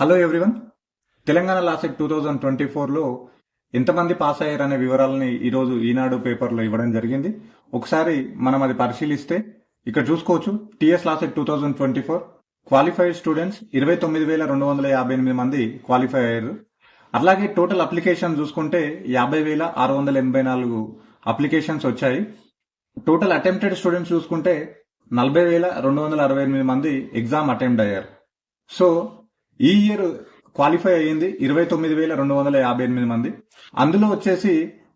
Hello everyone Telangana LAWCET two thousand twenty ఫోర్లో ఎంతమంది pass అయ్యారనే వివరాలని ఈరోజు ఈనాడు పేపర్లో ఇవ్వడం జరిగింది. ఒకసారి మనం అది పరిశీలిస్తే ఇక్కడ చూసుకోవచ్చు TS LAWCET two thousand twenty four qualified students ఇరవై తొమ్మిది వేల రెండు వందల యాభై ఎనిమిది మంది క్వాలిఫై అయ్యారు. అలాగే టోటల్ అప్లికేషన్ చూసుకుంటే యాభై వేల ఆరు వందల ఎనభై నాలుగు అప్లికేషన్స్ వచ్చాయి. టోటల్ అటెంప్టెడ్ స్టూడెంట్స్ చూసుకుంటే నలభై వేల రెండు వందల అరవై ఎనిమిది మంది ఎగ్జామ్ అటెంప్ట్ అయ్యారు. సో ఈ ఇయర్ క్వాలిఫై అయ్యింది ఇరవై తొమ్మిది వేల రెండు వందల యాభై ఎనిమిది మంది. అందులో వచ్చేసి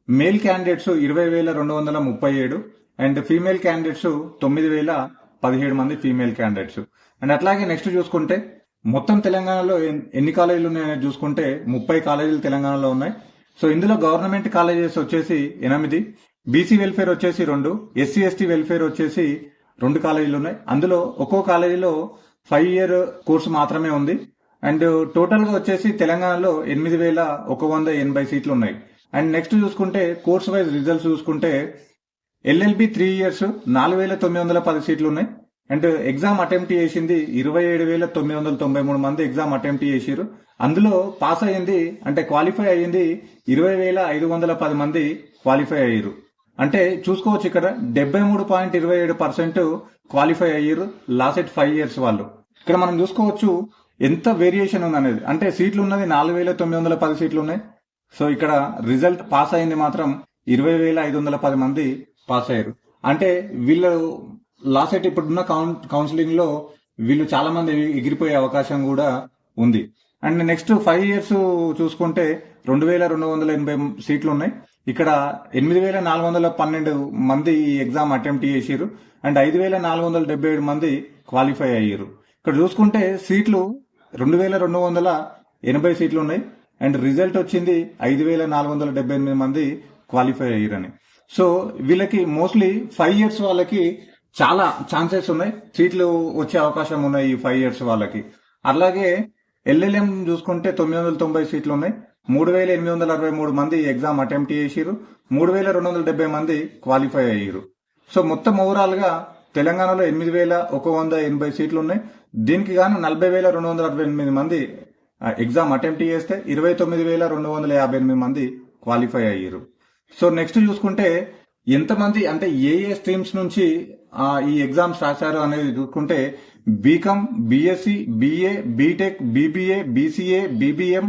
మేల్ క్యాండిడేట్స్ ఇరవై వేల రెండు వందల ముప్పై ఏడు అండ్ ఫీమేల్ క్యాండిడేట్స్ తొమ్మిది వేల పదిహేడు మంది ఫీమేల్ క్యాండిడేట్స్ అండ్ అట్లాగే నెక్స్ట్ చూసుకుంటే మొత్తం తెలంగాణలో ఎన్ని కాలేజీలు ఉన్నాయని చూసుకుంటే ముప్పై కాలేజీలు తెలంగాణలో ఉన్నాయి. సో ఇందులో గవర్నమెంట్ కాలేజెస్ వచ్చేసి ఎనిమిది బీసీ వెల్ఫేర్ వచ్చేసి రెండు ఎస్సీ ఎస్టీ వెల్ఫేర్ వచ్చేసి రెండు కాలేజీలు ఉన్నాయి. అందులో ఒక్కో కాలేజీలో ఫైవ్ ఇయర్ కోర్సు మాత్రమే ఉంది. అండ్ టోటల్గా uh, వచ్చేసి తెలంగాణలో ఎనిమిది వేల ఒక వంద ఎనభై సీట్లు ఉన్నాయి. అండ్ నెక్స్ట్ చూసుకుంటే కోర్స్ వైజ్ రిజల్ట్స్ చూసుకుంటే ఎల్ఎల్బి త్రీ ఇయర్స్ నాలుగు వేల తొమ్మిది వందల పది సీట్లు ఉన్నాయి. అండ్ ఎగ్జామ్ అటెంప్ట్ చేసింది ఇరవై ఏడు వేల తొమ్మిది వందల తొంభై మూడు మంది ఎగ్జామ్ అటెంప్ట్ చేసిరు అందులో పాస్ అయ్యింది అంటే క్వాలిఫై అయ్యింది ఇరవై వేల ఐదు వందల పది మంది క్వాలిఫై అయ్యారు అంటే చూసుకోవచ్చు ఇక్కడ డెబ్బై మూడు పాయింట్ ఇరవై ఏడు పర్సెంట్ క్వాలిఫై అయ్యారు లాస్ట్ ఫైవ్ ఇయర్స్ వాళ్ళు. ఇక్కడ మనం చూసుకోవచ్చు ఎంత వేరియేషన్ ఉంది అనేది అంటే సీట్లు ఉన్నది నాలుగు వేల తొమ్మిది వందల పది సీట్లు ఉన్నాయి. సో ఇక్కడ రిజల్ట్ పాస్ అయింది మాత్రం ఇరవై వేల ఐదు వందల పది మంది పాస్ అయ్యారు. అంటే వీళ్ళు లాస్ట్ ఇప్పుడున్న కౌన్ కౌన్సిలింగ్లో వీళ్ళు చాలా మంది ఎగిరిపోయే అవకాశం కూడా ఉంది. అండ్ నెక్స్ట్ ఫైవ్ ఇయర్స్ చూసుకుంటే రెండు వేల రెండు వందల ఎనభై సీట్లు ఉన్నాయి. ఇక్కడ ఎనిమిది వేల నాలుగు వందల పన్నెండు మంది ఈ ఎగ్జామ్ అటెంప్ట్ చేసారు అండ్ ఐదు వేల నాలుగు వందల డెబ్బై ఏడు మంది క్వాలిఫై అయ్యారు. ఇక్కడ చూసుకుంటే సీట్లు రెండు వేల రెండు వందల ఎనభై సీట్లు ఉన్నాయి. అండ్ రిజల్ట్ వచ్చింది ఐదు వేల నాలుగు వందల డెబ్బై ఎనిమిది మంది క్వాలిఫై అయ్యారని. సో వీళ్ళకి మోస్ట్లీ ఫైవ్ ఇయర్స్ వాళ్ళకి చాలా ఛాన్సెస్ ఉన్నాయి. సీట్లు వచ్చే అవకాశం ఉన్నాయి ఈ ఫైవ్ ఇయర్స్ వాళ్ళకి. అలాగే ఎల్ఎల్ఎం చూసుకుంటే తొమ్మిది వందల తొంభై సీట్లు ఉన్నాయి. మూడు వేల ఎనిమిది వందల అరవై మూడు మంది ఎగ్జామ్ అటెంప్ట్ చేసిరు మూడు వేల రెండు వందల డెబ్బై మంది క్వాలిఫై అయ్యారు సో మొత్తం ఓవరాల్గా తెలంగాణలో ఎనిమిది వేల ఒక వంద ఎనభై సీట్లు ఉన్నాయి. దీనికి గాను నలభై వేల రెండు వందల అరవై ఎనిమిది మంది ఆ, ఎగ్జామ్ అటెంప్ట్ చేస్తే ఇరవై తొమ్మిది వేల రెండు వందల యాభై ఎనిమిది మంది క్వాలిఫై అయ్యారు. సో నెక్స్ట్ చూసుకుంటే ఎంతమంది అంటే ఏ ఏ స్ట్రీమ్స్ నుంచి ఈ ఎగ్జామ్స్ రాశారు అనేది చూసుకుంటే BCom BSc BA BTech BBA BCA BBM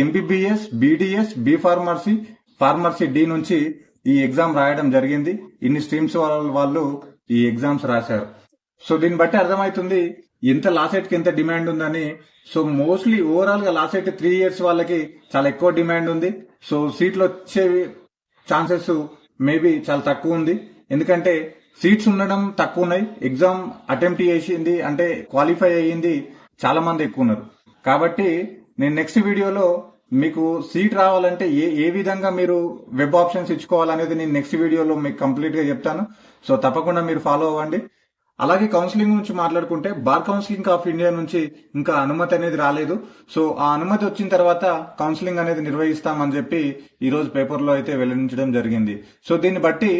MBBS BDS B pharmacy pharmacy D నుంచి ఈ ఎగ్జామ్ రాయడం జరిగింది. ఇన్ని స్ట్రీమ్స్ వాళ్ళ వాళ్ళు ఈ ఎగ్జామ్స్ రాశారు. సో దీన్ని బట్టి అర్థమవుతుంది ఎంత లాసెట్కి ఎంత డిమాండ్ ఉందని? సో మోస్ట్లీ ఓవరాల్గా లాసెట్ త్రీ ఇయర్స్ వాళ్ళకి చాలా ఎక్కువ డిమాండ్ ఉంది. సో సీట్లు వచ్చే ఛాన్సెస్ మేబీ చాలా తక్కువ ఉంది. ఎందుకంటే సీట్స్ ఉండడం తక్కువ ఉన్నాయి. ఎగ్జామ్ అటెంప్ట్ చేసింది అంటే క్వాలిఫై అయ్యింది చాలా మంది ఎక్కువ ఉన్నారు. కాబట్టి నేను నెక్స్ట్ వీడియోలో మీకు సీట్ రావాలంటే ఏ ఏ విధంగా మీరు వెబ్ ఆప్షన్స్ ఇచ్చుకోవాలనేది నేను నెక్స్ట్ వీడియోలో మీకు కంప్లీట్గా చెప్తాను. సో తప్పకుండా మీరు ఫాలో అవ్వండి. అలాగే కౌన్సిలింగ్ నుంచి మాట్లాడుకుంటే బార్ కౌన్సిలింగ్ ఆఫ్ ఇండియా నుంచి ఇంకా అనుమతి అనేది రాలేదు. సో ఆ అనుమతి వచ్చిన తర్వాత కౌన్సిలింగ్ అనేది నిర్వహిస్తామని చెప్పి ఈ రోజు పేపర్లో అయితే వెల్లడించడం జరిగింది. సో దీన్ని బట్టి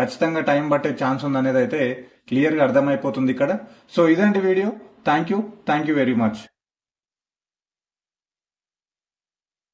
ఖచ్చితంగా టైం పట్టే ఛాన్స్ ఉందనేది అయితే క్లియర్గా అర్థమైపోతుంది ఇక్కడ. సో ఇదండి video. Thank you. Thank you very much.